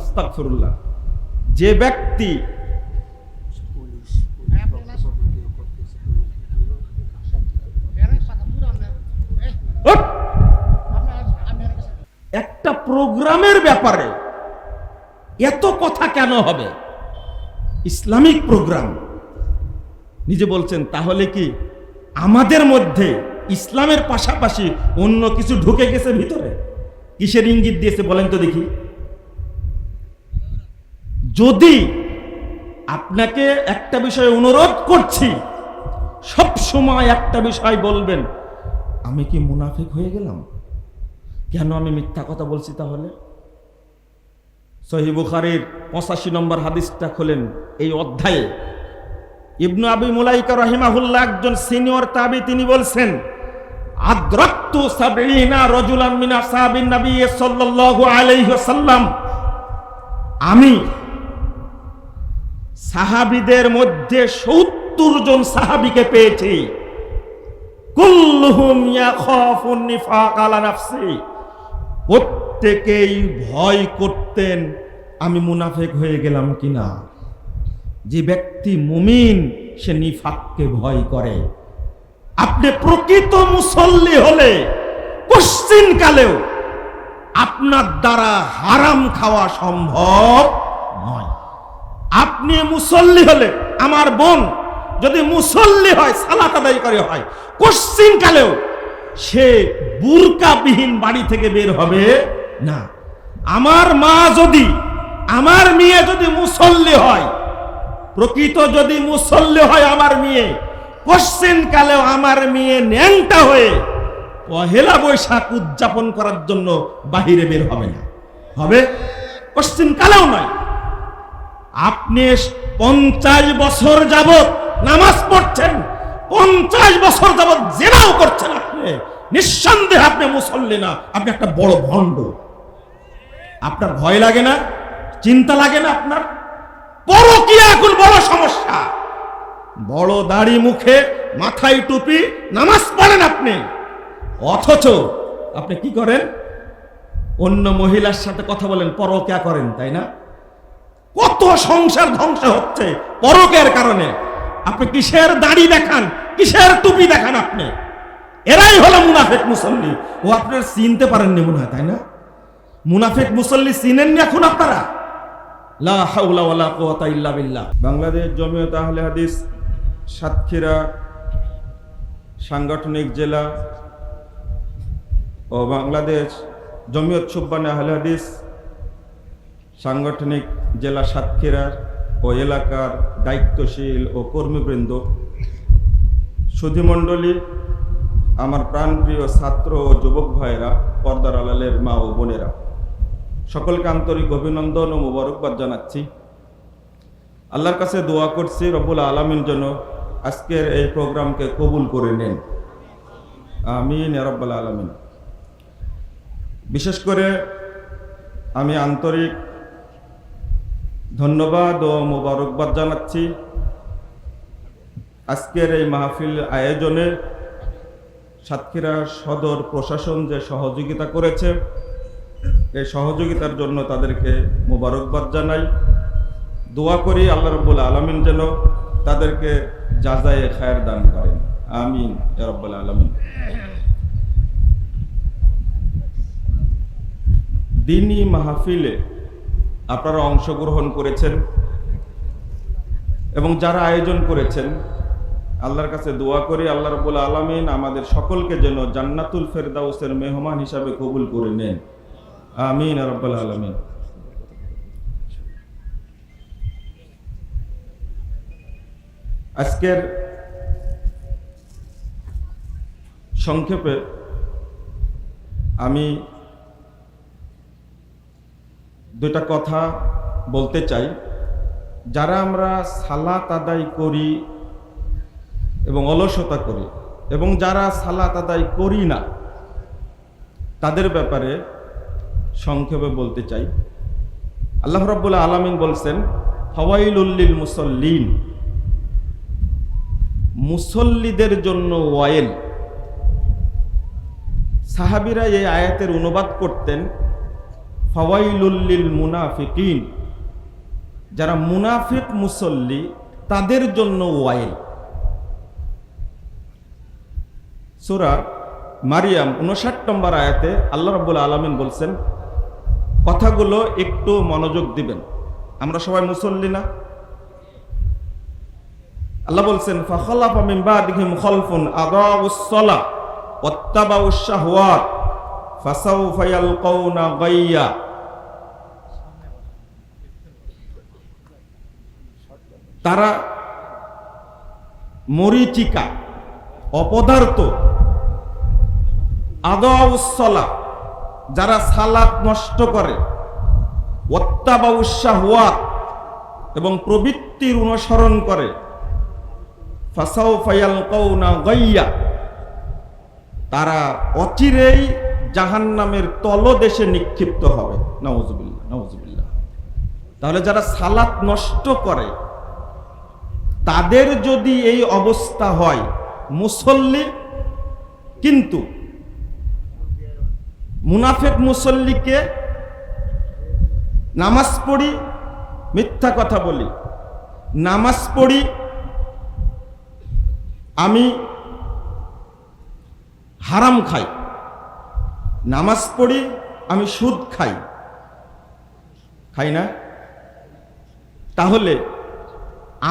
আস্তাগফিরুল্লাহ। যে ব্যক্তি একটা প্রোগ্রামের ব্যাপারে এত কথা কেন হবে? Islamic program. নিজে বলছেন, তাহলে কি আমাদের মধ্যে ইসলামের পাশাপাশি অন্য কিছু ঢুকে গেছে ভিতরে? কিসের ইঙ্গিত দিয়েছে বলেন তো দেখি। যদি আপনাকে একটা বিষয়ে অনুরোধ করছি, সব সময় একটা বিষয় বলবেন, আমি কি মুনাফিক হয়ে গেলাম? কেন আমি মিথ্যা কথা বলছি তাহলে? সহি বুখারির পঁচাশি নম্বর হাদিসটা খোলেন এই অধ্যায়ে। ইবনু আবি মুলাইকা রহিমাহুল্লাহ একজন সিনিয়র তাবি, তিনি বলছেন আলাইহি আমি সাহাবীদের মধ্যে 70 জন সাহাবীকে পেয়েছি। প্রত্যেকেই ভয় করতেন, আমি মুনাফেক হয়ে গেলাম কিনা? যে ব্যক্তি মুমিন, সে নিফাককে ভয় করে। আপনি প্রকৃত মুসল্লি হলে পশ্চিম কালেও আপনার দ্বারা হারাম খাওয়া সম্ভব নয়। আপনি মুসল্লি হলে আমার বোন যদি মুসল্লি হয়, সালাত আদায় করে হয়, কোশ্চিন কালেও সে বুরকাবিহীন বাড়ি থেকে বের হবে না। আমার মা যদি, আমার মেয়ে যদি মুসল্লি হয়, প্রকৃত যদি মুসল্লি হয় আমার মেয়ে, কোশ্চিন কালেও আমার মেয়ে ন্যাংটা হয়ে পহেলা বৈশাখ উদযাপন করার জন্য বাহিরে বের হবে না। হবে? কোশ্চিন কালেও নয়। আপনি পঞ্চাশ বছর যাবত নামাজ পড়ছেন, পঞ্চাশ বছর যাবত জেনাও করছেন আপনি। নিঃসন্দেহে আপনি মুসল্লি না, আপনি একটা বড় ভণ্ড। আপনার ভয় লাগে না? চিন্তা লাগে না আপনার? বড় কি এখন বড় সমস্যা? বড় দাড়ি মুখে মাথায় টুপি নামাজ পড়েন আপনি। অথচ আপনি কি করেন? অন্য মহিলার সাথে কথা বলেন, পরকিয়া করেন, তাই না? কত সংসার ধ্বংস হচ্ছে পরকের কারণে। আপনি কিসের দাড়ি দেখান, কিসের টুপি দেখান আপনি? এরাই হলো মুনাফেক মুসল্লি। ও আপনার চিনতে পারেননি মনে হয়, তাই না? মুনাফেক মুসল্লি চিনেননি এখন আপনারা? বাংলাদেশ জমিয়ত আহলে হাদিস, সাতক্ষীরা, সাংগঠনিক জেলা ও বাংলাদেশ জমিয়ত সুব্বানে আহলে হাদিস সাংগঠনিক জেলা সাতক্ষীরার ও এলাকার দায়িত্বশীল ও কর্মীবৃন্দ। সুধীমণ্ডলী, আমার প্রাণপ্রিয় ছাত্র ও যুবক ভাইয়েরা, পর্দার আলালের মা ও বোনেরা, সকলকে আন্তরিক অভিনন্দন ও মুবারকবাদ জানাচ্ছি। আল্লাহর কাছে দোয়া করছি রবুল আলমিন যেন আজকের এই প্রোগ্রামকে কবুল করে নেন। আমিন রব্বুল আলমিন। বিশেষ করে আমি আন্তরিক ধন্যবাদ ও মোবারকবাদ জানাচ্ছি। আজকের এই মাহফিল আয়োজনে সাতক্ষীরা সদর প্রশাসন যে সহযোগিতা করেছে, এই সহযোগিতার জন্য তাদেরকে মোবারকবাদ জানাই। দোয়া করি আল্লাহ রব্বুল আলমিন যেন তাদেরকে যাজায়ে খায়ের দান করেন। আমিন রব্বুল আলমিন। দিনই মাহফিলে আপনারা অংশগ্রহণ করেছেন এবং যারা আয়োজন করেছেন, আল্লাহর কাছে দোয়া করি, আল্লাহ রবুল আলমিন আমাদের সকলকে যেন জান্নাতুল ফেরদাউসের মেহমান হিসাবে কবুল করে নেন। আমিন রব্বুল আলমিন। আজকের সংক্ষেপে আমি দুটা কথা বলতে চাই। যারা আমরা সালাত আদায় করি এবং অলসতা করি এবং যারা সালাত আদায় করি না, তাদের ব্যাপারে সংক্ষেপে বলতে চাই। আল্লাহ রাব্বুল আলামিন বলছেন হওয়াইল উল্লিল মুসল্লিন। মুসল্লিদের জন্য ওয়াইল। সাহাবিরা এই আয়াতের অনুবাদ করতেন ফওয়াইলুল্লিল মুনাফিকিন। যারা মুনাফিক মুসল্লি, তাদের জন্য ওয়াইল। সুরা মারিয়াম উনষাট নম্বর আয়াতে আল্লাহ রাব্বুল আলামিন বলছেন, কথাগুলো একটু মনোযোগ দিবেন। আমরা সবাই মুসল্লি না? আল্লাহ বলছেন, ফাখালাফা মিন বাদিহিম খালফুন আদাউস সালাহ ওয়াত্তাবাউশ শাহওয়াত, ফাসাউফা ইয়ালকাউনা গাইয়া। তারা মরিচিকা, অপদার্থ আদাউসলা যারা সালাত নষ্ট করে ওয়াত্তাবাউশাহওয়াত এবং প্রবৃত্তির অনুসরণ করে ফাসাও ফায়াল কৌনা গাইয়া, তারা অচিরেই জাহান্নামের তলদেশে নিক্ষিপ্ত হবে। নওয়াজুবিল্লাহ নওয়াজুবিল্লাহ তাহলে যারা সালাত নষ্ট করে তাদের যদি এই অবস্থা হয়, মুসল্লি কিন্তু মুনাফেক মুসল্লিকে নামাজ পড়ি, মিথ্যা কথা বলি, নামাজ পড়ি, আমি হারাম খাই, নামাজ পড়ি, আমি সুদ খাই খাই না? তাহলে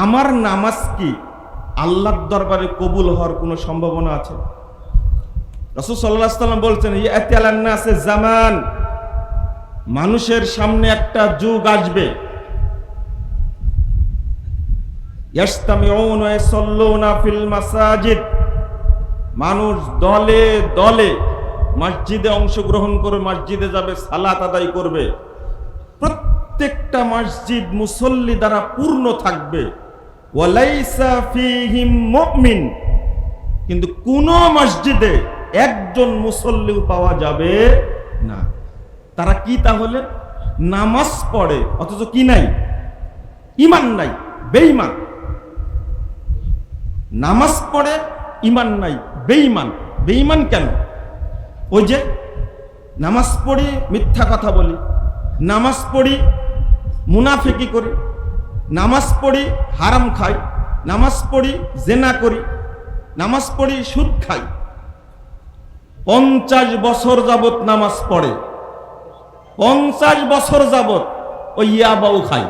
আমার নামাজ কি আল্লাহর দরবারে কবুল হওয়ার কোনো সম্ভাবনা আছে? রসুল সাল্লাহ সাল্লাম বলছেন আছে জামান। মানুষের সামনে একটা যুগ আসবে। মানুষ দলে দলে মসজিদে অংশগ্রহণ করে মসজিদে যাবে, সালাত আদায় করবে। প্রত্যেকটা মসজিদ মুসল্লি দ্বারা পূর্ণ থাকবে। ওয়ালাইসা ফীহিম কিন্তু কোন মসজিদে একজন মুসল্লিও পাওয়া যাবে না। তারা কি তাহলে? নামাজ পড়ে, অথচ কি নাই? ইমান নাই, বেঈমান। নামাজ পড়ে ইমান নাই, বেঈমান। বেঈমান কেন? ওই যে নামাজ পড়ি মিথ্যা কথা বলি, নামাজ পড়ি মুনাফিকি করি নামাজ পড়ি, হারাম খাই। নামাজ পড়ি, জেনা করি। নামাজ পড়ি, সুদ খাই। পঞ্চাশ বছর যাবত নামাজ পড়ে। পঞ্চাশ বছর যাবত ওই ইয়াবাও খাই।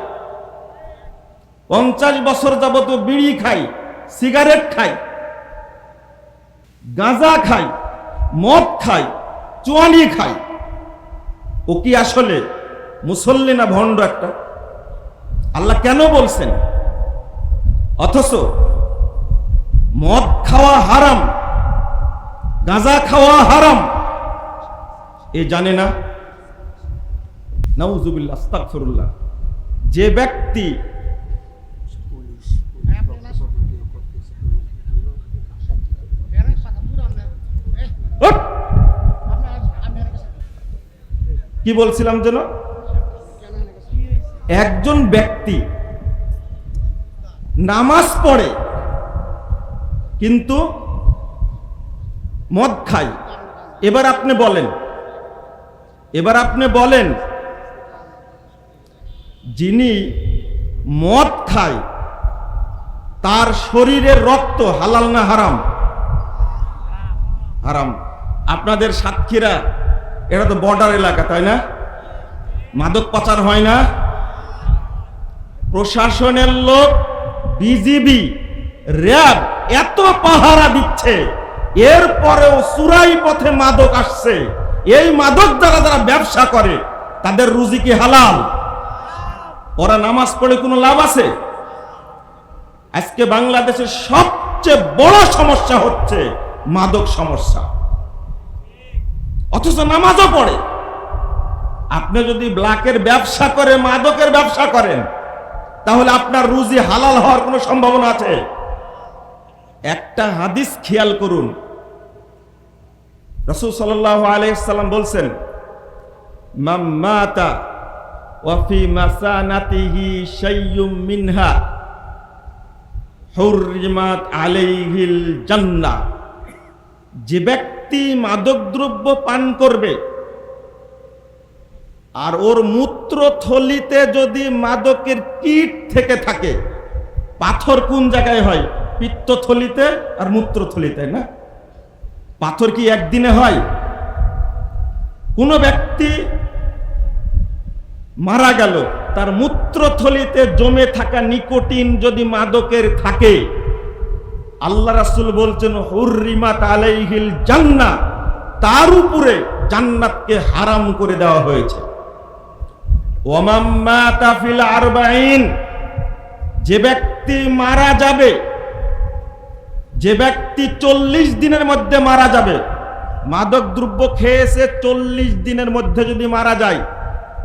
পঞ্চাশ বছর যাবত ও বিড়ি খাই, সিগারেট খাই। গাঁজা খাই, মদ খাই, চুয়ানি খাই। ও কি আসলে মুসল্লি না ভণ্ড একটা? আল্লাহ কেন বলছেন? অথচ মদ খাওয়া হারাম গাঁজা খাওয়া হারাম। এ জানে না? নাউজুবিল্লাহ যে ব্যক্তি! কি বলছিলাম যেন? একজন ব্যক্তি নামাজ পড়ে, কিন্তু মদ খায়। এবার আপনি বলেন, এবার আপনি বলেন, যিনি মদ খায়, তার শরীরের রক্ত হালাল না হারাম? হারাম। আপনাদের সাতক্ষীরা, এটা তো বর্ডার এলাকা, তাই না? মাদক পাচার হয় না? প্রশাসনের লোক, বিজিবি, র্যাব এত পাহারা দিচ্ছে। এরপরেও সুরাই পথে মাদক আসছে। এই মাদক যারা যারা ব্যবসা করে, তাদের রুজি কি হালাল? ওরা নামাজ পড়ে কোনো লাভ আছে? আজকে বাংলাদেশের সবচেয়ে বড় সমস্যা হচ্ছে মাদক সমস্যা। অথচ নামাজও পড়ে। আপনি যদি ব্ল্যাকের ব্যবসা করে, মাদকের ব্যবসা করেন তাহলে আপনার রুজি হালাল হওয়ার কোনো সম্ভাবনা আছে? একটা হাদিস খেয়াল করুন। রসুল সাল্লাহ আলাইসাল্লাম বলছেন মাম্মাতা ওয়াফি মাসানাতিহি শাইয়ুম মিনহা হুররিমাত আলাইহিল জান্নাহ। যে ব্যক্তি মাদকদ্রব্য পান করবে আর ওর মূত্রথলিতে যদি মাদকের কীট থেকে থাকে, পাথর কোন জায়গায় হয়? পিত্তথলিতে আর মূত্রথলিতে, না? পাথর কি একদিনে হয়? কোন ব্যক্তি মারা গেল, তার মূত্রথলিতে জমে থাকা নিকোটিন যদি মাদকের থাকে, আল্লাহ রাসুল বলছেন, হুররিমাত আলাইহিল জান্নাহ। তার উপরে জান্নাতকে হারাম করে দেওয়া হয়েছে। মাতা আরবাইন। যে ব্যক্তি মারা যাবে, যে ব্যক্তি চল্লিশ দিনের মধ্যে মারা যাবে, মাদক দ্রব্য খেয়েছে চল্লিশ দিনের মধ্যে যদি মারা যায়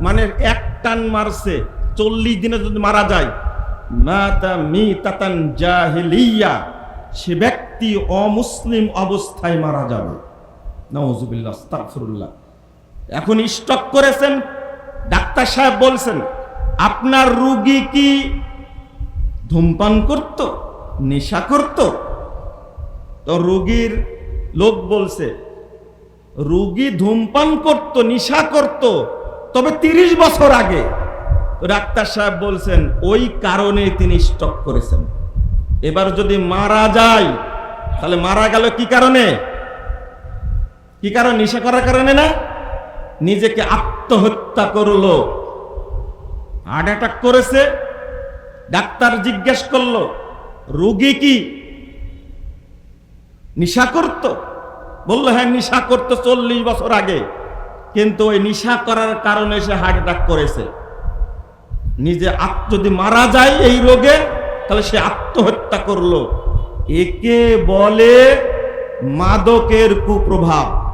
মানে এক টান মারছে, চল্লিশ দিনে যদি মারা যায় মি তাতান জাহিলিয়া, সে ব্যক্তি অমুসলিম অবস্থায় মারা যাবে। এখন স্টক করেছেন ডাক্তার সাহেব বলছেন, আপনার রুগী কি ধূমপান করত, নেশা করত? তো রুগীর লোক বলছে, রুগী ধূমপান করত, নেশা করত, তবে তিরিশ বছর আগে। ডাক্তার সাহেব বলছেন, ওই কারণে তিনি স্টক করেছেন। এবার যদি মারা যায়, তাহলে মারা গেল কি কারণে? কি কারণ? নেশা করার কারণে না? নিজেকে আত্মহত্যা করল। হার্ট অ্যাটাক করেছে, ডাক্তার জিজ্ঞেস করল, রোগী কি? নিশা করত। বলল হ্যাঁ নিশা করতো চল্লিশ বছর আগে। কিন্তু ওই নিশা করার কারণে সে হার্ট অ্যাটাক করেছে। নিজে যদি মারা যায় এই রোগে, তাহলে সে আত্মহত্যা করল। একে বলে মাদকের কুপ্রভাব।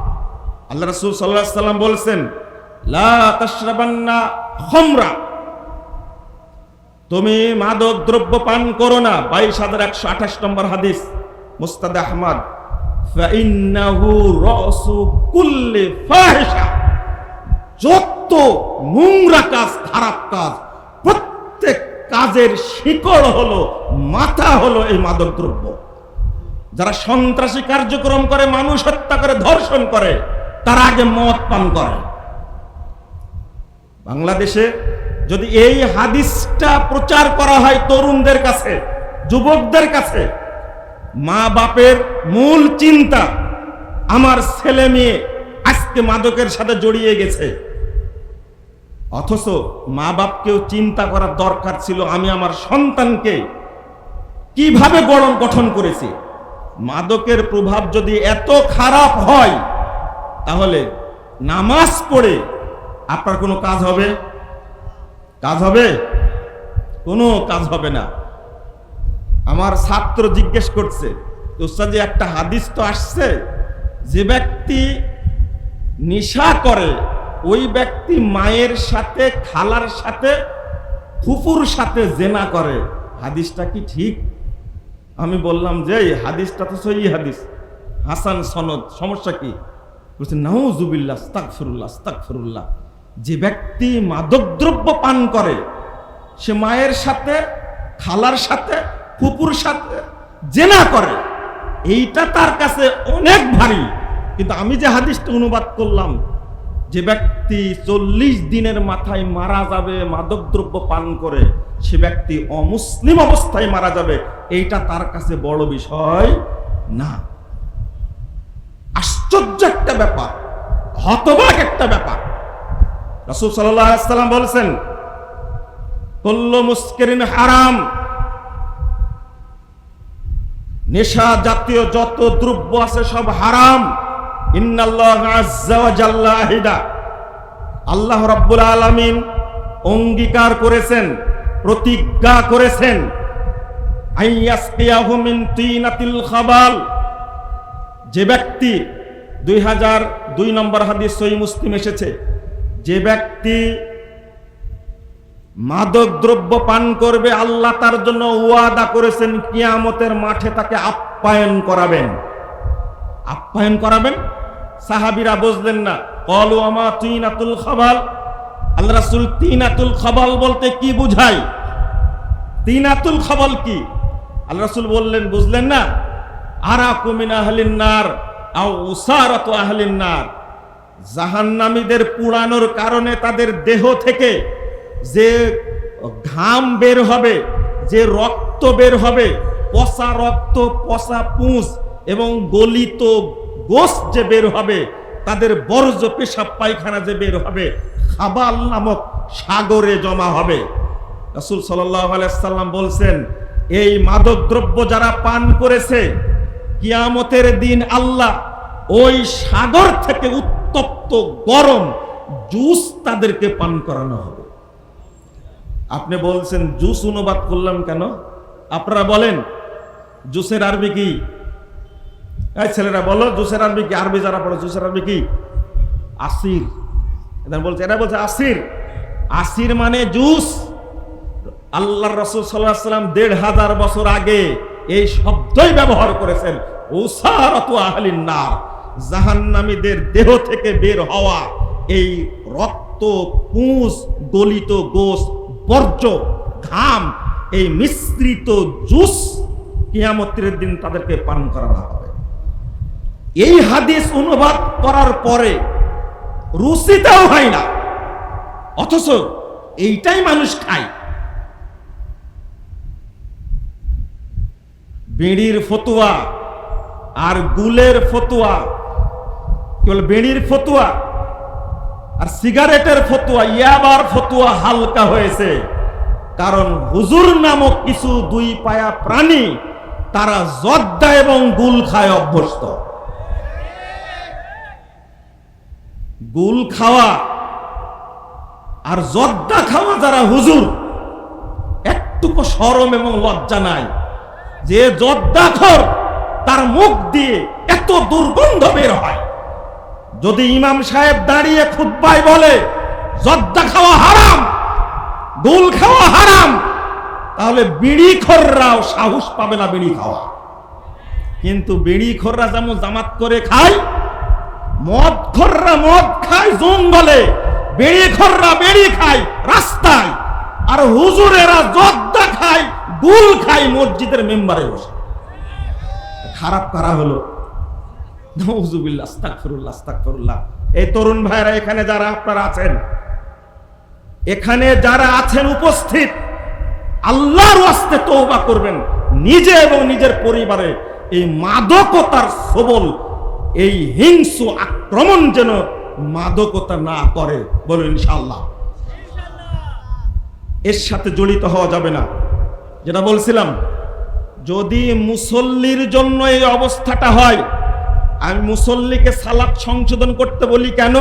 আল্লাহ রসুল সাল্লাহ সাল্লাম বলছেন খমরা। তুমি মাদক দ্রব্য পান করো না। বাইশ হাজার একশো আঠাশ নম্বর হাদিস, মুস্তাদ আহমদ যত নোংরা কাজ, খারাপ কাজ, প্রত্যেক কাজের শিকড় হলো, মাথা হলো এই মাদক দ্রব্য যারা সন্ত্রাসী কার্যক্রম করে, মানুষ হত্যা করে, ধর্ষণ করে তারা আগে মদ পান করে। বাংলাদেশে যদি এই হাদিসটা প্রচার করা হয় তরুণদের কাছে, যুবকদের কাছে, মা বাপের মূল চিন্তা, আমার ছেলে মেয়ে আজকে মাদকের সাথে জড়িয়ে গেছে। অথচ মা বাপকেও চিন্তা করার দরকার ছিল আমি আমার সন্তানকে কীভাবে গড়ন গঠন করেছি? মাদকের প্রভাব যদি এত খারাপ হয় তাহলে নামাজ পড়ে আপনার কোনো কাজ হবে? কাজ হবে? কোনো কাজ হবে না। আমার ছাত্র জিজ্ঞেস করছে যে একটা হাদিস তো আসছে, যে ব্যক্তি নিশা করে, ওই ব্যক্তি মায়ের সাথে, খালার সাথে, ফুফুর সাথে জেনা করে। হাদিসটা কি ঠিক? আমি বললাম যে হাদিসটা তো সই হাদিস। হাসান সনদ, সমস্যা কি? বলছে, নাউজুবিল্লাহ, আস্তাগফিরুল্লাহ আস্তাগফিরুল্লাহ। যে ব্যক্তি মাদকদ্রব্য পান করে, সে মায়ের সাথে, খালার সাথে কুকুর সাথে জেনা করে, এইটা তার কাছে অনেক ভারী। কিন্তু আমি যে হাদিসটা অনুবাদ করলাম, যে ব্যক্তি চল্লিশ দিনের মাথায় মারা যাবে, মাদকদ্রব্য পান করে, সে ব্যক্তি অমুসলিম অবস্থায় মারা যাবে, এইটা তার কাছে বড় বিষয় না। আশ্চর্য একটা ব্যাপার, হতবাক একটা ব্যাপার। রাসূল সাল্লাম বলেছেন, কুল্লু মুস্কিরিন হারাম। নেশা জাতীয় যত দ্রব্য আছে সব হারাম। আল্লাহ রাব্বুল আলামিন অঙ্গীকার করেছেন, প্রতিজ্ঞা করেছেন যে ব্যক্তি দুই হাজার দুই নম্বর হাদিস সহি মুসলিম এসেছে। যে ব্যক্তি মাদক দ্রব্য পান করবে, আল্লাহ তার জন্য ওয়াদা করেছেন, কিয়ামতের মাঠে তাকে আপ্যায়ন করাবেন। আপ্যায়ন করাবেন? সাহাবিরা বুঝলেন না। কলু আমা তিনাতুল খাবাল। আল্লাহ রাসূল তিনাতুল খাবাল বলতে কি বুঝায়? তিনাতুল খাবাল কি? আল্লাহ রাসূল বললেন, বুঝলেন না? আরা কুমিন আহলিন নার। আও উসারাতু আহলিন নার। জাহান্নামীদের পুড়ানোর কারণে তাদের দেহ থেকে যে ঘাম বের হবে, যে রক্ত বের হবে, পচা রক্ত, পচা পুঁজ এবং গলিত গোস যে বের হবে, তাদের বর্জ্য পেশাব পায়খানা যে বের হবে, খাবাল নামক সাগরে জমা হবে। রাসূল সাল্লাল্লাহু আলাইহি সাল্লাম বলছেন, এই মাদক দ্রব্য যারা পান করেছে কিয়ামতের দিন আল্লাহ ওই সাগর থেকে উত্তপ্ত গরম জুস তাদেরকে পান করানো হবে। আপনি বলছেন, জুস অনুবাদ করলাম কেন? আপনারা বলেন, জুসের আরবি কি? ছেলেরা, বলো, জুসের আরবি কি? আরবি যারা পড়ো, জুসের আরবি কি? আসির। এরা বলছে এরা বলছে, আসির। আসির মানে জুস। আল্লাহ রসুল সাল্লাহ সাল্লাম দেড় হাজার বছর আগে এই শব্দই ব্যবহার করেছেন, উসারত আহলিন নার। জাহান্নামীদের দেহ থেকে বের হওয়া এই রক্ত, পুঁজ গলিত গোস বর্জ্য, ঘাম, এই মিশ্রিত জুস কিয়ামতের দিন তাদেরকে পান করানো হবে। এই হাদিস অনুবাদ করার পরে রুচিটাও হয় না। অথচ এইটাই মানুষ খায়। বিড়ির ফতুয়া আর গুলের ফতুয়া। কেবল বিড়ির ফতুয়া আর সিগারেটের ফতুয়া, ইয়াবার ফতুয়া হালকা হয়েছে। কারণ হুজুর নামক কিছু দুই পায়া প্রাণী তারা জর্দা এবং গুল খায় অভ্যস্ত। গুল খাওয়া আর জর্দা খাওয়া যারা হুজুর, একটুকু সরম এবং লজ্জা নাই। যে জর্দাখর তার মুখ দিয়ে এত দুর্গন্ধ বের হয়। যদি ইমাম সাহেব দাঁড়িয়ে খুদ্বাই বলে জর্দা খাওয়া হারাম গুল খাওয়া হারাম, তাহলে বিড়ি খররাও সাহস পাবে না বিড়ি খাওয়া। কিন্তু বিড়ি খররা যেমন জামাত করে খায় মদ খররা মদ খায় জঙ্গলে বেড়ি খররা বেড়ি খায়, রাস্তায়। আর হুজুরেরা জর্দা খায় গুল খায় মসজিদের মেম্বারে বসে। খারাপ কারা হলো। এই তরুণ ভাইরা এখানে যারা আপনারা আছেন, এখানে যারা আছেন উপস্থিত, আল্লাহর ওয়াস্তে তওবা করবেন। নিজে এবং নিজের পরিবারে এই মাদকতার সবল, এই হিংস্র আক্রমণ যেন মাদকতা না করে, বলুন ইনশাআল্লাহ। এর সাথে জড়িত হওয়া যাবে না। যেটা বলছিলাম, যদি মুসল্লির জন্য এই অবস্থাটা হয়, আমি মুসল্লিকে সালাদ সংশোধন করতে বলি কেন?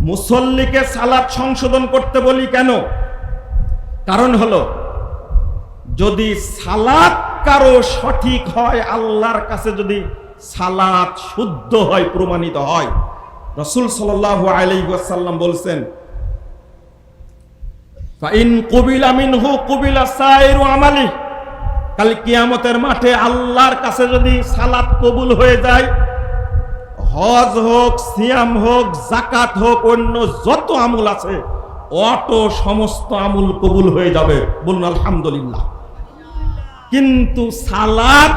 মুসল্লিকে সালাদ সংশোধন করতে বলি কেন? কারণ হলো, যদি সালাদ কারও সঠিক হয়, আল্লাহর কাছে যদি সালাদ শুদ্ধ হয়, প্রমাণিত হয়। রসুল সাল্লাহ আলাইসাল্লাম বলছেন ফাইন কবিলা মিনহু কবিলা সাইরু আমালি। কাল কিয়ামতের মাঠে আল্লাহর কাছে যদি সালাত কবুল হয়ে যায়, হজ হোক, সিয়াম হোক জাকাত হোক, অন্য যত আমল আছে, অটো সমস্ত আমল কবুল হয়ে যাবে। বলুন, আলহামদুলিল্লাহ। কিন্তু সালাত,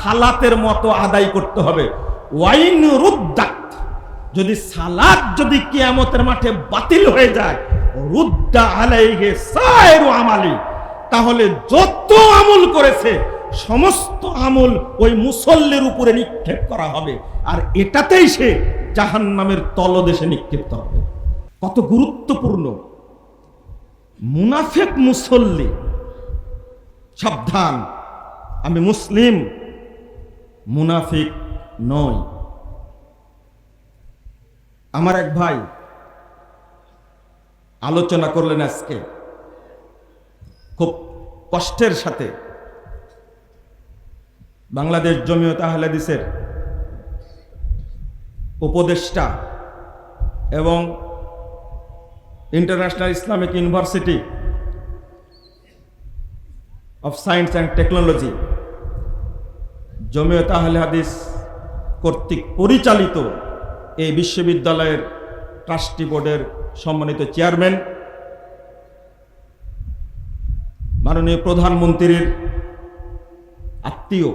সালাতের মতো আদায় করতে হবে। ওয়াইন রুদ্দাত যদি সালাত যদি কিয়ামতের মাঠে বাতিল হয়ে যায়, রুদ্দা আলাইহে সায়রু আমালি, তাহলে যত আমল করেছে, সমস্ত আমল ওই মুসল্লির উপরে নিক্ষেপ করা হবে। আর এটাতেই সে জাহান নামের তলদেশে নিক্ষিপ্ত হবে। কত গুরুত্বপূর্ণ। মুনাফেক মুসল্লি, সাবধান। আমি মুসলিম, মুনাফিক নই। আমার এক ভাই আলোচনা করলেন আজকে। খুব কষ্টের সাথে বাংলাদেশ জমিয়ত আহলাদিসের উপদেষ্টা এবং International Islamic University of Science and Technology Jamiat Ahle Hadith কর্তৃক পরিচালিত এই বিশ্ববিদ্যালয়ের ট্রাস্টি বোর্ডের সম্মানিত চেয়ারম্যান, মাননীয় প্রধানমন্ত্রীর আত্মীয়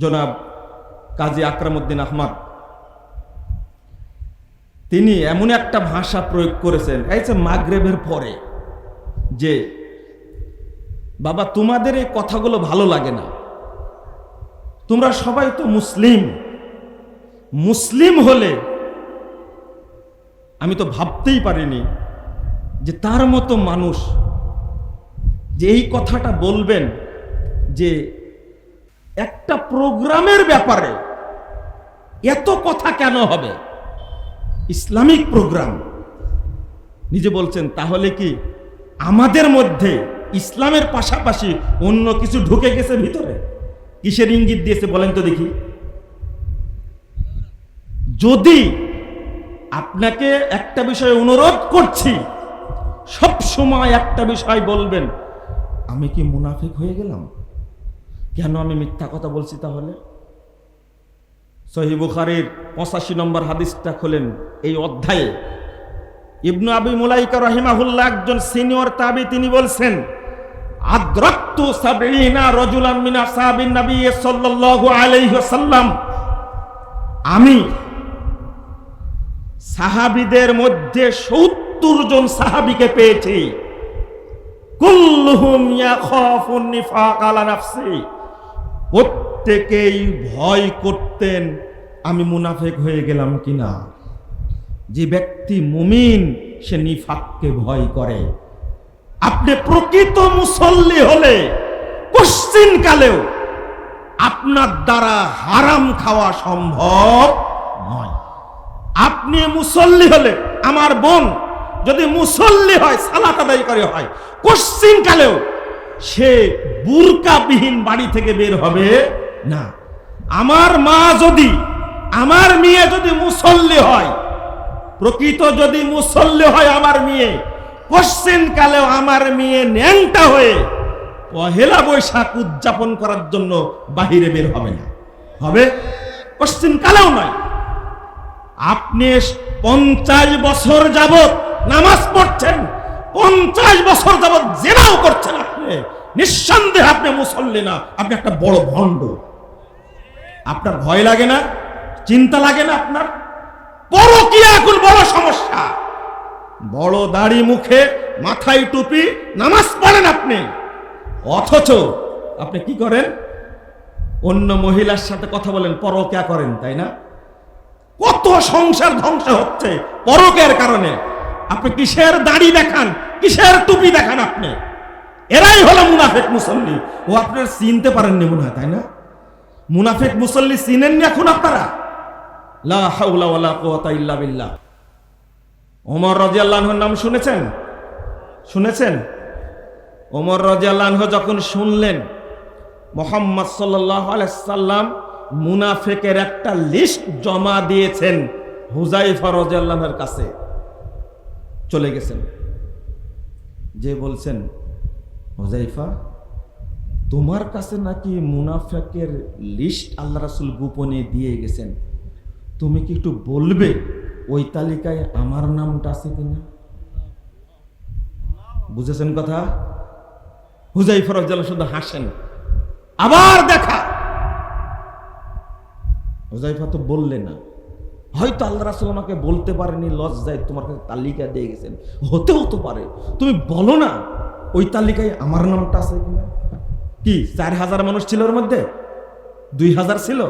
জনাব কাজী আকরামউদ্দিন আহমদ। তিনি এমন একটা ভাষা প্রয়োগ করেছেন, এই মাগরেবের পরে, যে, বাবা, তোমাদের এই কথাগুলো ভালো লাগে না। তোমরা সবাই তো মুসলিম। মুসলিম হলে আমি তো ভাবতেই পারিনি যে তার মতো মানুষ যে এই কথাটা বলবেন যে একটা প্রোগ্রামের ব্যাপারে এত কথা কেন হবে? Islamic program. নিজে বলছেন, তাহলে কি আমাদের মধ্যে ইসলামের পাশাপাশি অন্য কিছু ঢুকে গেছে ভিতরে? কিসের ইঙ্গিত দিয়েছে বলেন তো দেখি। যদি আপনাকে একটা বিষয়ে অনুরোধ করছি, সব সময় একটা বিষয় বলবেন, আমি কি মুনাফিক হয়ে গেলাম? কেন আমি মিথ্যা কথা বলছি তাহলে? সহি বুখারির পঁচাশি নম্বর হাদিসটা খোলেন এই অধ্যায়ে। ইবনু আবি মুলাইকা রহিমাহুল্লাহ একজন সিনিয়র তাবি, তিনি বলছেন আলাইহি আমি সাহাবীদের মধ্যে 70 জন সাহাবিকে পেয়েছি। প্রত্যেকেই ভয় করতেন, আমি মুনাফেক হয়ে গেলাম কিনা? যে ব্যক্তি মুমিন, সে নিফাককে ভয় করে। আপনি প্রকৃত মুসল্লি হলে কশ্চিন কালেও আপনার দ্বারা হারাম খাওয়া সম্ভব নয়। আপনি মুসল্লি হলে আমার বোন যদি মুসল্লি হয়, সালাত আদায় করে হয়, কশ্চিন কালেও সে বুরকাবিহীন বাড়ি থেকে বের হবে না। আমার মা যদি, আমার মেয়ে যদি মুসল্লি হয়, প্রকৃত যদি মুসল্লি হয় আমার মেয়ে, কোশ্চেন কালেও আমার মেয়ে ন্যাংটা হয়ে পহেলা বৈশাখ উদযাপন করার জন্য বাহিরে বের হবে না। হবে? কোশ্চেন কালেও নয়। আপনি পঞ্চাশ বছর যাবত নামাজ পড়ছেন, পঞ্চাশ বছর যাবত জেনাও করছেন আপনি। নিঃসন্দেহে আপনি মুসল্লি না, আপনি একটা বড় ভণ্ড। আপনার ভয় লাগে না, চিন্তা লাগে না আপনার? পরকিয়া এখন বড় সমস্যা? বড় দাড়ি মুখে মাথায় টুপি নামাজ পড়েন আপনি। অথচ আপনি কি করেন? অন্য মহিলার সাথে কথা বলেন, পরকিয়া করেন, তাই না? কত সংসার ধ্বংস হচ্ছে? পরকের কারণে। আপনি কিসের দাড়ি দেখান? কিসের টুপি দেখান আপনি? এরাই হলো মুনাফেক মুসল্লি। ও আপনার চিনতে পারেননি মনে হয়, তাই না? মুনাফেক মুসল্লি চিনেননি এখন আপনারা? নাম শুনেছেন? শুনেছেন? ওমর রাদিয়াল্লাহু যখন শুনলেন, মোহাম্মদ সাল্লাম মুনাফেকের একটা লিস্ট জমা দিয়েছেন হুজাইফা রাদিয়াল্লাহুর কাছে। চলে গেছেন। যে বলছেন হুজাইফা তোমার কাছে নাকি মুনাফেকের লিস্ট আল্লাহ রাসুল গোপনে দিয়ে গেছেন। তুমি কি একটু বলবে ওই তালিকায় আমার নামটা আছে কিনা? বুঝেছেন কথা? হুজাই ফরজ শুধু হাসেন। আবার দেখা! হুজাইফা তো বললে না। হয়তো আল্লাহ রাসুল আমাকে বলতে পারেনি, লজ্জায় তোমার কাছে তালিকা দিয়ে গেছেন। হতেও তো পারে। তুমি বলো না, ওই তালিকায় আমার নামটা আছে কিনা? কি, চার হাজার মানুষ ছিল ওর মধ্যে? দুই হাজার ছিল?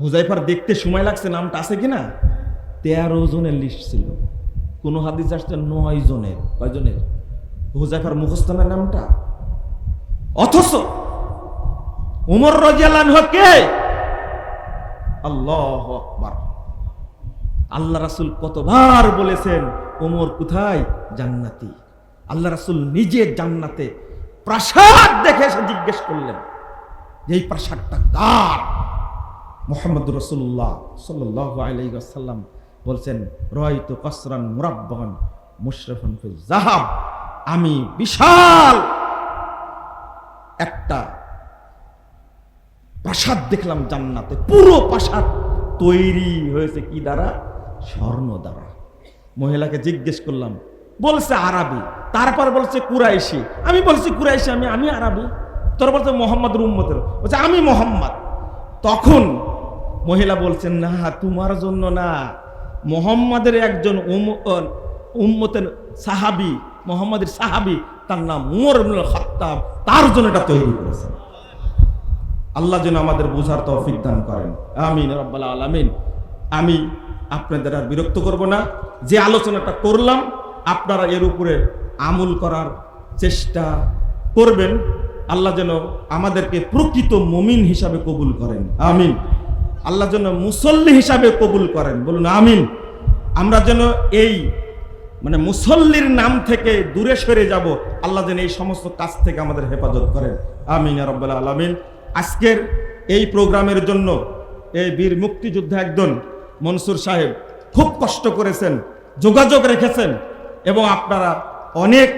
হুজাইফার দেখতে সময় লাগছে, নামটা আছে কিনা? তেরো জনের লিস্ট ছিল। কোনো হাদিস আসছে নয় জনের। কয় জনের? হুজাইফার মুখস্থানের নামটা? অথচ উমর রাজিয়াল্লাহ কে? আল্লাহ আকবার। আল্লাহ রাসুল কতবার বলেছেন ওমর কোথায়? জান্নাতি। আল্লাহ রাসুল নিজে জান্নাতে প্রাসাদ দেখে এসে জিজ্ঞেস করলেন যে এই প্রাসাদটা কার? মোহাম্মদ রসুল্লাহ সাল্লাহ আলাইসাল্লাম বলছেন, রয়তো কসরান মুরাব্বান মুশরফন জাহাব। আমি বিশাল একটা প্রাসাদ দেখলাম জান্নাতে, পুরো প্রাসাদ তৈরি হয়েছে কি দ্বারা? স্বর্ণ দ্বারা। মহিলাকে জিজ্ঞেস করলাম, বলছে আরবি, তারপর বলছে কুরাইশি। আমি বলছি কুরাইশি, আমি আমি আরবি। তোর বলছে মোহাম্মদ উম্মতের। বলছে, আমি মোহাম্মদ। তখন মহিলা বলছেন, না, তোমার জন্য না। মোহাম্মদের একজন উম্মতের সাহাবি, মোহাম্মদের সাহাবি, তার নাম উমর খাত্তাব, তার জন্য এটা তৈরি করেছেন। আল্লাহ যেন আমাদের বোঝার তৌফিক দান করেন। আমিন, রব্বাল আলামিন। আমি আপনাদের আর বিরক্ত করব না। যে আলোচনাটা করলাম, আপনারা এর উপরে আমল করার চেষ্টা করবেন। আল্লাহ যেন আমাদেরকে প্রকৃত মমিন হিসাবে কবুল করেন। আমিন। আল্লাহ যেন মুসল্লি হিসাবে কবুল করেন। বলুন, আমিন। আমরা যেন এই মানে মুসল্লির নাম থেকে দূরে সরে যাব। আল্লাহ যেন এই সমস্ত কাজ থেকে আমাদের হেফাজত করেন। আমিন, রাব্বাল আলামিন। আজকের এই প্রোগ্রামের জন্য এই বীর মুক্তিযোদ্ধা একজন মনসুর সাহেব খুব কষ্ট করেছেন, যোগাযোগ রেখেছেন এবং আপনারা অনেক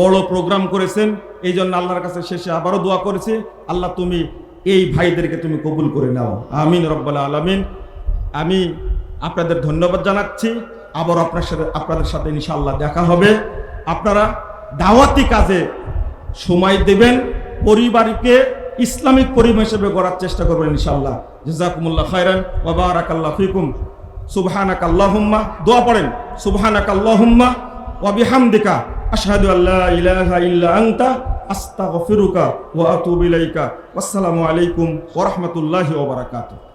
বড় প্রোগ্রাম করেছেন। এই জন্য আল্লাহর কাছে শেষে আবারও দোয়া করেছি, আল্লাহ তুমি এই ভাইদেরকে তুমি কবুল করে নাও। আমিন রব্বাল আলামিন। আমি আপনাদের ধন্যবাদ জানাচ্ছি। আবার আপনার সাথে আপনাদের সাথে ইনশাআল্লাহ দেখা হবে। আপনারা দাওয়াতি কাজে সময় দেবেন, পরিবারকে ইসলামিক পরিবেশ হিসেবে গড়ার চেষ্টা করবেন ইনশাল্লাহ জাজাকুমুল্লাহ খায়রান ওবারাকাল্লাহ বারাকাল্লাহ ফিকুম। সুবহানাক আল্লাহুম্মা দোয়া পড়েন। সুবহানাক আল্লাহুম্মা ওয়া বিহামদিকা, আশহাদু আল্লা ইলাহা ইল্লা আনতা, আস্তাগফিরুকা ওয়া আতুবু ইলাইকা। ওয়াসসালামু আলাইকুম ওয়া রাহমাতুল্লাহি ওয়া বারাকাতুহু।